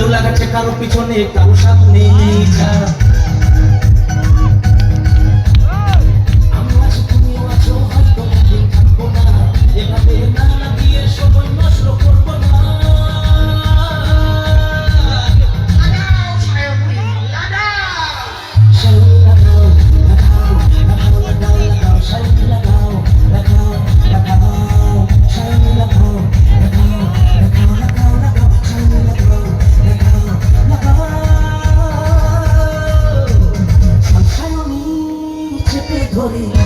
কেউ লাগাচ্ছে কারও পিছনে কারও সামনে victory.